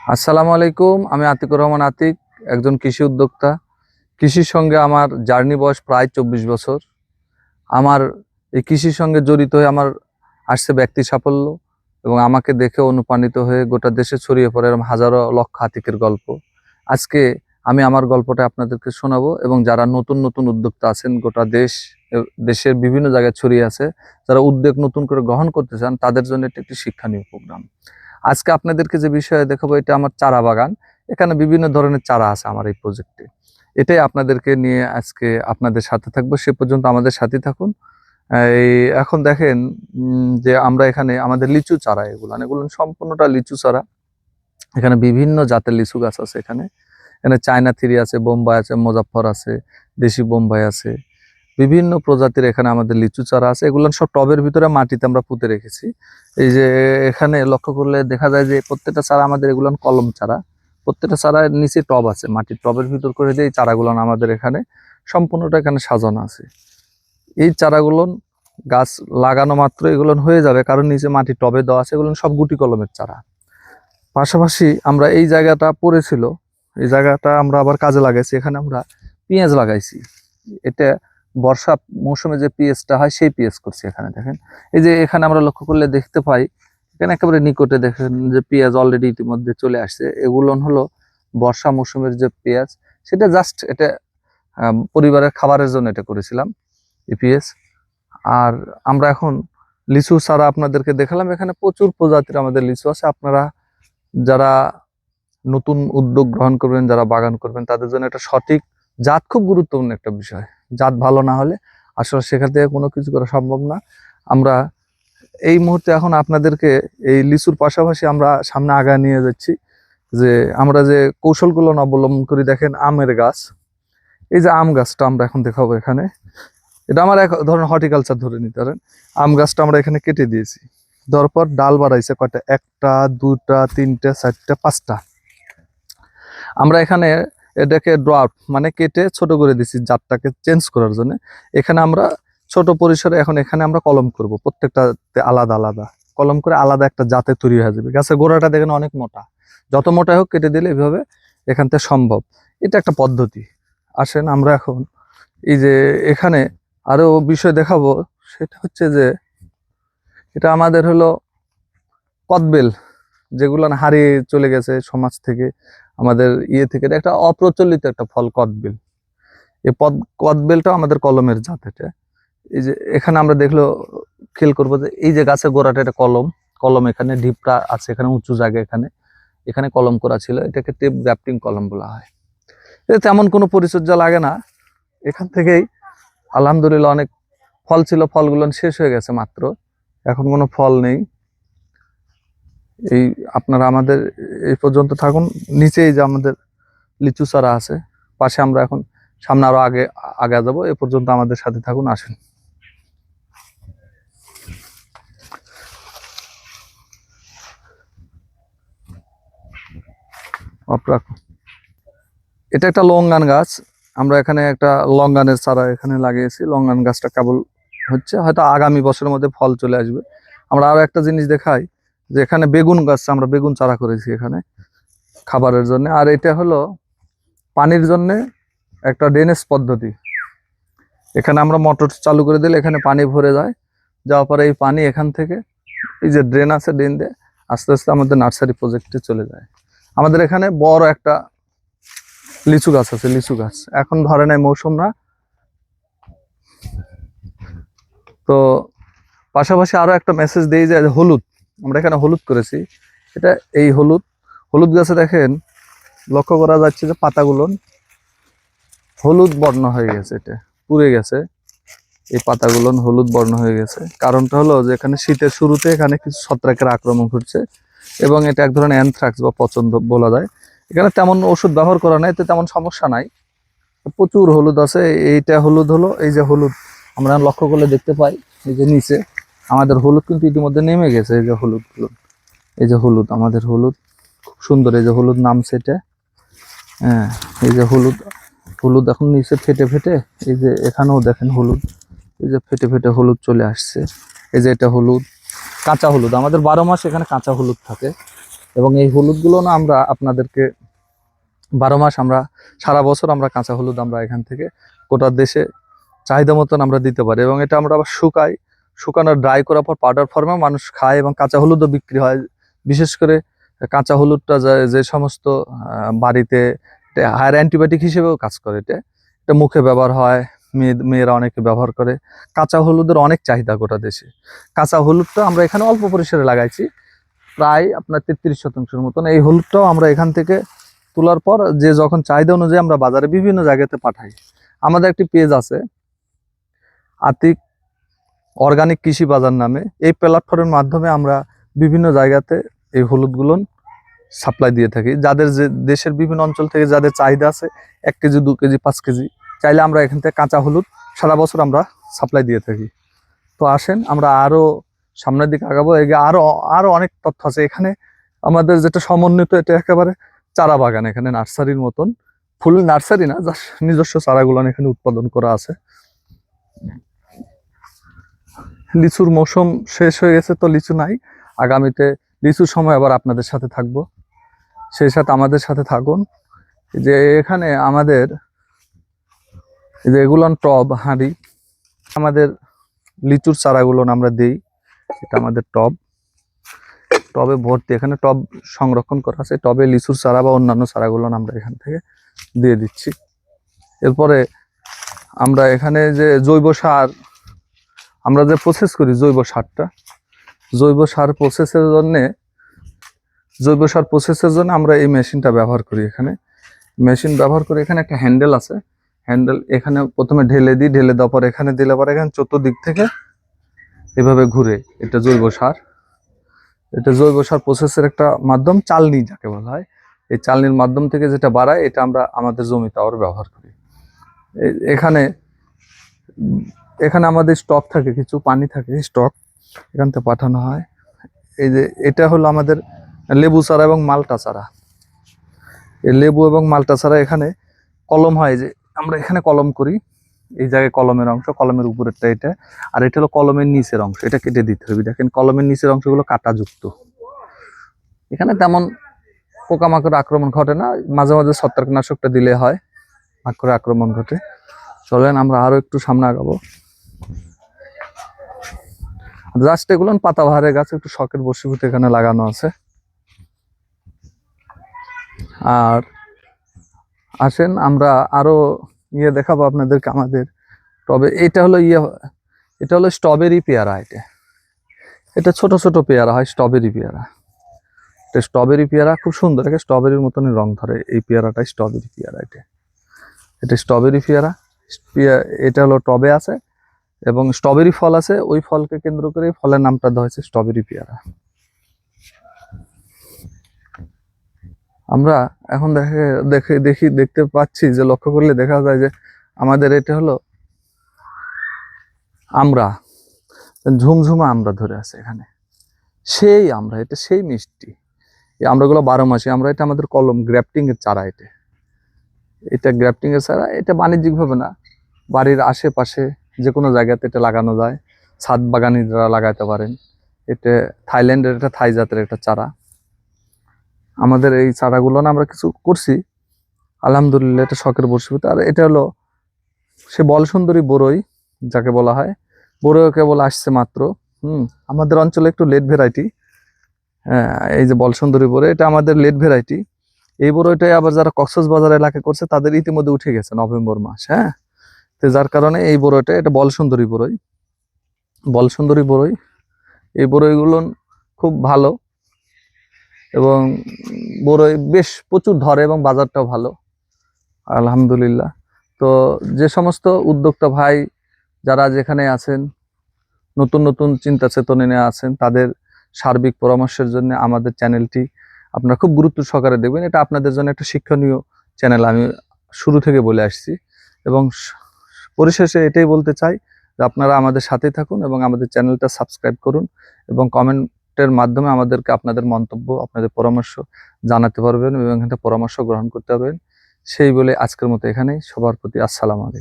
আসসালামু আলাইকুম, আমি আতিকুর রহমান আতিক, একজন কৃষি উদ্যোক্তা। কৃষির সঙ্গে আমার জার্নি বয়স প্রায় চব্বিশ বছর। আমার এই কৃষির সঙ্গে জড়িত হয়ে আমার আসছে ব্যক্তি সাফল্য এবং আমাকে দেখে অনুপ্রাণিত হয়ে গোটা দেশে ছড়িয়ে পড়ে এরকম হাজারো লক্ষ আতিকের গল্প। আজকে আমি আমার গল্পটা আপনাদেরকে শোনাবো এবং যারা নতুন নতুন উদ্যোক্তা আছেন, গোটা দেশ, দেশের বিভিন্ন জায়গায় ছড়িয়ে আছে, যারা উদ্যোগ নতুন করে গ্রহণ করতে চান, তাদের জন্য এটি একটি শিক্ষণীয় প্রোগ্রাম আজকে আপনাদেরকে যে বিষয়ে দেখাবো, এটা আমার চারা বাগান। এখানে বিভিন্ন ধরনের চারা আছে আমার এই প্রজেক্টে। এটাই আপনাদেরকে নিয়ে আজকে আপনাদের সাথে থাকব। সে পর্যন্ত আমাদের সাথে থাকুন। এই এখন দেখেন যে আমরা এখানে আমাদের লিচু চারা এগুলো এগুলো সম্পূর্ণটা লিচু চারা। এখানে বিভিন্ন জাতের লিচু গাছ আছে এখানে। এখানে চায়না থিরি আছে, বোম্বাই আছে মুজাফর আছে, দেশি বোম্বাই আছে। বিভিন্ন প্রজাতির এখানে আমাদের লিচু চারা আছে। এগুলো সব টবের ভিতরে মাটিতে আমরা পুঁতে রেখেছি। এই যে এখানে লক্ষ্য করলে দেখা যায় যে প্রত্যেকটা চারা আমাদের এগুলো কলম চারা। প্রত্যেকটা চারার নিচে টব আছে, মাটির টবের ভিতর করে দিয়ে এই চারাগুলো আমাদের এখানে সম্পূর্ণটা এখানে সাজানো আছে। এই চারাগুলো গাছ লাগানো মাত্র এগুলো হয়ে যাবে, কারণ নিচে মাটি টবে দেওয়া আছে, এগুলো সব গুটি কলমের চারা। পাশাপাশি আমরা এই জায়গাটা পড়েছিল, এই জায়গাটা আমরা আবার কাজে লাগাইছি, এখানে আমরা পেঁয়াজ লাগাইছি। এটা বর্ষা মৌসুমে যে পিএসটা হয়, সেই পিএস করছি এখানে, দেখেন। এই যে এখানে আমরা লক্ষ্য করলে দেখতে পাই, এখানে একেবারে নিকটে দেখেন যে পেঁয়াজ অলরেডি ইতিমধ্যে চলে আসছে। এগুলো হলো বর্ষা মৌসুমের যে পেঁয়াজ সেটা জাস্ট এটা পরিবারের খাবারের জন্য এটা করেছিলাম ইপিএস আর আমরা এখন লিচু ছাড়া আপনাদেরকে দেখালাম, এখানে প্রচুর প্রজাতির আমাদের লিচু আছে। আপনারা যারা নতুন উদ্যোগ গ্রহণ করবেন, যারা বাগান করবেন, তাদের জন্য এটা সঠিক জাত খুব গুরুত্বপূর্ণ একটা বিষয়। জাত ভালো না হলে আসলে সেখান থেকে কোনো কিছু করা সম্ভব না। আমরা এই মুহূর্তে এখন আপনাদেরকে এই লিচুর পাশাপাশি আমরা সামনে আগা নিয়ে যাচ্ছি যে আমরা যে কৌশলগুলো অবলম্বন করি, দেখেন আমের গাছ। এই যে আম গাছটা আমরা এখন দেখাবো এখানে। এটা আমার এক ধরনের হর্টিকালচার ধরে নিতে পারেন। আম গাছটা আমরা এখানে কেটে দিয়েছি। দেওয়ার পর ডাল বাড়াইছে কয়টা? একটা দুটা তিনটা, চারটা, পাঁচটা। আমরা এখানে এটাকে ড্রপ মানে কেটে ছোট করে দিছি জাতটাকে চেঞ্জ করার জন্য। এখানে আমরা ছোট পরিসরে এখন এখানে আমরা কলম করব প্রত্যেকটা আলাদা আলাদা। কলম করে আলাদা একটা জাতে তৈরি হয়ে যাবে। গাছের গোড়াটা দেখেন অনেক মোটা। যত মোটা হোক কেটে দিলে এভাবে এখান থেকে সম্ভব। এটা একটা পদ্ধতি। আসেন আমরা এখন এই যে এখানে আরও বিষয় দেখাবো, সেটা হচ্ছে যে এটা আমাদের হলো কদবেল, যেগুলো হারিয়ে চলে গেছে সমাজ থেকে। আমাদের ইয়ে থেকে একটা অপ্রচলিত একটা ফল কদবেল এই পদ কদবেলটাও আমাদের কলমের জাত এটা। এই যে এখানে আমরা দেখল, খেয়াল করব যে এই যে গাছের গোড়াটা, এটা কলম। কলম এখানে, ঢিপটা আছে এখানে, উঁচু জায়গা এখানে। এখানে কলম করা ছিল, এটাকে টেপ গ্রাফটিং কলম বলা হয়। এটা তেমন কোনো পরিচর্যা লাগে না। এখান থেকেই আলহামদুলিল্লাহ অনেক ফল ছিল, ফলগুলো শেষ হয়ে গেছে মাত্র। এখন কোনো ফল নেই। এই আপনারা আমাদের এই পর্যন্ত থাকুন। নিচেই যে আমাদের লিচু চারা আছে, পাশে আমরা এখন সামনে আরও আগে আগে যাব। এ পর্যন্ত আমাদের সাথে থাকুন, আসেন। এটা একটা লঙ্গান গাছ। আমরা এখানে একটা লঙ্গানের চারা এখানে লাগিয়েছি। লঙ্গান গাছটা কেবল হচ্ছে, হয়তো আগামী বছরের মধ্যে ফল চলে আসবে। আমরা আরও একটা জিনিস দেখাই। যে এখানে বেগুন গাছ আমরা বেগুন চারা করেছি এখানে খাবারের জন্য। আর এটা হলো পানির জন্য একটা ড্রেনেজ পদ্ধতি। এখানে আমরা মোটর চালু করে দিলে এখানে পানি ভরে যায়। যাওয়ার পরে এই পানি এখান থেকে এই যে ড্রেন আছে ড্রেন দিয়ে আস্তে আস্তে আমাদের নার্সারি প্রজেক্টে চলে যায়। আমাদের এখানে বড় একটা লিচু গাছ আছে, লিচু গাছ। এখন ধরে নেয় মৌসুম না। তো পাশাপাশি আরও একটা মেসেজ দিই যে হলুদ। আমরা এখানে হলুদ করেছি। এটা এই হলুদ। হলুদ গাছে দেখেন, লক্ষ্য করা যাচ্ছে যে পাতাগুলো হলুদ বর্ণ হয়ে গেছে, এটা পুড়ে গেছে। এই পাতাগুলো হলুদ বর্ণ হয়ে গেছে। কারণটা হলো যে এখানে শীতের শুরুতে এখানে কিছু ছত্রাকের আক্রমণ ঘটছে এবং এটা এক ধরনের অ্যানথ্রাক্স বা পছন্দ বলা যায়। এখানে তেমন ওষুধ ব্যবহার করা নাই, এতে তেমন সমস্যা নাই। প্রচুর হলুদ আছে, এইটা হলুদ হলো, এই যে হলুদ, আমরা লক্ষ্য করলে দেখতে পাই, এই যে নিচে। আমাদের হলুদ কিন্তু ইতিমধ্যে নেমে গেছে, এই যে হলুদ হলুদ। এই যে হলুদ, আমাদের হলুদ, খুব সুন্দর, এই যে হলুদ নামছে এটা। হ্যাঁ এই যে হলুদ হলুদ এখন নিচে ফেটে ফেটে, এই যে এখানেও দেখেন হলুদ, এই যে ফেটে ফেটে হলুদ চলে আসছে। এই যে এটা হলুদ, কাঁচা হলুদ, আমাদের বারো মাস এখানে কাঁচা হলুদ থাকে। এবং এই হলুদগুলো না আমরা আপনাদেরকে, বারো মাস আমরা, সারা বছর আমরা কাঁচা হলুদ আমরা এখান থেকে গোটা দেশে চাহিদা মতন আমরা দিতে পারি। এবং এটা আমরা আবার শুকাই শুকানো ড্রাই করার পর পাউডার ফর্মে মানুষ খায় এবং কাঁচা হলুদও বিক্রি হয়। বিশেষ করে কাঁচা হলুদটা যে- সমস্ত বাড়িতে হায়ার অ্যান্টিবায়োটিক হিসেবেও কাজ করে। এটা এটা মুখে ব্যবহার হয়, মেয়ে, মেয়েরা অনেকে ব্যবহার করে। কাঁচা হলুদের অনেক চাহিদা গোটা দেশে। কাঁচা হলুদটা আমরা এখানে অল্প পরিসরে লাগাইছি, প্রায় আপনার তেত্রিশ শতাংশের মতন। এই হলুদটাও আমরা এখান থেকে তোলার পর যে যখন চাহিদা অনুযায়ী আমরা বাজারে বিভিন্ন জায়গাতে পাঠাই। আমাদের একটি পেজ আছে, আতিক অর্গানিক কৃষি বাজার নামে এই প্ল্যাটফর্মের মাধ্যমে আমরা বিভিন্ন জায়গাতে এই হলুদগুলো সাপ্লাই দিয়ে থাকি। যাদের যে দেশের বিভিন্ন অঞ্চল থেকে যাদের চাহিদা আছে, এক কেজি, দু কেজি, পাঁচ কেজি, চাইলে আমরা এখান থেকে কাঁচা হলুদ সারা বছর আমরা সাপ্লাই দিয়ে থাকি। তো আসেন, আমরা আরও সামনের দিকে আগাবো। এগে আরও আরও অনেক তথ্য আছে। এখানে আমাদের যেটা সমন্বিত, এটা একেবারে চারা বাগান, এখানে নার্সারির মতন। ফুল নার্সারি না, জাস্ট নিজস্ব চারাগুলো এখানে উৎপাদন করা আছে। লিচুর মৌসুম শেষ হয়ে গেছে তো লিচু নাই। আগামীতে লিচুর সময় আবার আপনাদের সাথে থাকব। সেই সাথে আমাদের সাথে থাকুন। যে এখানে আমাদের যে এগুলো টব, হাঁড়ি, আমাদের লিচুর চারাগুলো আমরা দিই। এটা আমাদের টব। টবে ভর্তি। এখানে টব সংরক্ষণ করা আছে। টবে লিচুর চারা বা অন্যান্য চারাগুলো আমরা এখান থেকে দিয়ে দিচ্ছি। এরপরে আমরা এখানে যে জৈব সার আমরা যে প্রসেস করি জৈব সারটা, জৈব সার প্রসেসের জন্যে, জৈব সার প্রসেসের জন্য আমরা এই মেশিনটা ব্যবহার করি এখানে। মেশিন ব্যবহার করে এখানে একটা হ্যান্ডেল আছে। হ্যান্ডেল এখানে প্রথমে ঢেলে দিই, ঢেলে দেওয়ার পর এখানে দিলে পর এখানে চতুর্দিক থেকে এভাবে ঘুরে, এটা জৈব সার। এটা জৈব সার প্রসেসের একটা মাধ্যম, চালনি যাকে বলা হয়। এই চালনির মাধ্যম থেকে যেটা বাড়ায়, এটা আমরা আমাদের জমিতে আবার ব্যবহার করি। এখানে এখানে আমাদের স্টক থাকে, কিছু পানি থাকে স্টক এখান থেকে পাঠানো হয়। এই যে এটা হলো আমাদের লেবু চারা এবং মালটা চারা। এই লেবু এবং মালটা চারা এখানে কলম হয় যে আমরা এখানে কলম করি। এই জায়গায় কলমের অংশ, কলমের উপরেরটা এটা। আর এটা হলো কলমের নিচের অংশ, এটা কেটে দিতে হবে। দেখেন কলমের নিচের অংশগুলো কাটাযুক্ত। এখানে তেমন পোকামাকড় আক্রমণ ঘটে না, মাঝে মাঝে ছত্রাকনাশকটা দিলে হয় মাকড়ে আক্রমণ ঘটে। চলেন আমরা আরও একটু সামনে আগাবো। জাস্ট এগুলো পাতাবাহারের গাছ, একটু শখের বসীভূত এখানে লাগানো আছে। আর আসেন, আমরা আরও ইয়ে দেখাবো আপনাদেরকে আমাদের তবে এটা হলো ইয়ে এটা হলো স্ট্রবেরি পেয়ারা এটা। এটা ছোট ছোট পেয়ারা হয়, স্ট্রবেরি পেয়ারা। এটা স্ট্রবেরি পেয়ারা খুব সুন্দর এটা স্ট্রবেরির মতনই রং ধরে। এই পেয়ারাটাই স্ট্রবেরি পেয়ারা এটা। এটা স্ট্রবেরি পেয়ারা। পেয়া- এটা হলো টবে আছে। এবং স্ট্রবেরি ফল আছে, ওই ফলকে কেন্দ্র করে ফলের নামটা দেওয়া হয়েছে স্ট্রবেরি পেয়ারা। আমরা এখন দেখে দেখে, দেখি, দেখতে পাচ্ছি যে লক্ষ্য করলে দেখা যায় যে আমাদের এটা হলো আমরা, ঝুমঝুমা আমরা ধরে আছে এখানে। সেই আমরা, এটা সেই মিষ্টি। এই আমরাগুলো বারো মাসে, আমরা এটা আমাদের কলম গ্রাফটিং এর চারা এটা। এটা গ্রাফটিং এর চারা, এটা বাণিজ্যিক ভাবে না, বাড়ির আশেপাশে যে কোনো জায়গাতে এটা লাগানো যায়। ছাদ বাগানিরা লাগাতে পারেন। এটা থাইল্যান্ডের একটা থাই জাতের একটা চারা। আমাদের এই চারাগুলো না আমরা কিছু করছি। আলহামদুলিল্লাহ এটা শখের বসীভূত। আর এটা হলো, সে বল সুন্দরী বড়ই যাকে বলা হয়। বড়ই কেবল আসছে মাত্র। হুম, আমাদের অঞ্চলে একটু লেট হ্যাঁ এই যে বল সুন্দরী বড়ই এটা আমাদের লেট ভ্যারাইটি। এই বড়ইটাই আবার যারা কক্সবাজার এলাকায় করছে, তাদের ইতিমধ্যে উঠে গেছে নভেম্বর মাস। হ্যাঁ তো যার কারণে এই বড়ইটা, এটা বল সুন্দরী বড়ই। বল সুন্দরী বড়ই। এই বড়ইগুলো খুব ভালো এবং বড়ই বেশ প্রচুর ধরে এবং বাজারটাও ভালো, আলহামদুলিল্লাহ। তো যে সমস্ত উদ্যোক্তা ভাই যারা যেখানে আছেন, নতুন নতুন চিন্তা চেতনে নিয়ে আছেন, তাদের সার্বিক পরামর্শের জন্য আমাদের চ্যানেলটি আপনারা খুব গুরুত্ব সহকারে দেখবেন। এটা আপনাদের জন্য একটা শিক্ষণীয় চ্যানেল, আমি শুরু থেকে বলে আসছি। এবং পরিশেষে এটাই বলতে চাই যে আপনারা আমাদের সাথেই থাকুন এবং আমাদের চ্যানেলটা সাবস্ক্রাইব করুন এবং কমেন্টের মাধ্যমে আমাদেরকে আপনাদের মন্তব্য, আপনাদের পরামর্শ জানাতে পারবেন এবং এখান পরামর্শ গ্রহণ করতে পারবেন। সেই বলে আজকের মতো এখানেই। সবার প্রতি আসসালাম আলাইকুম।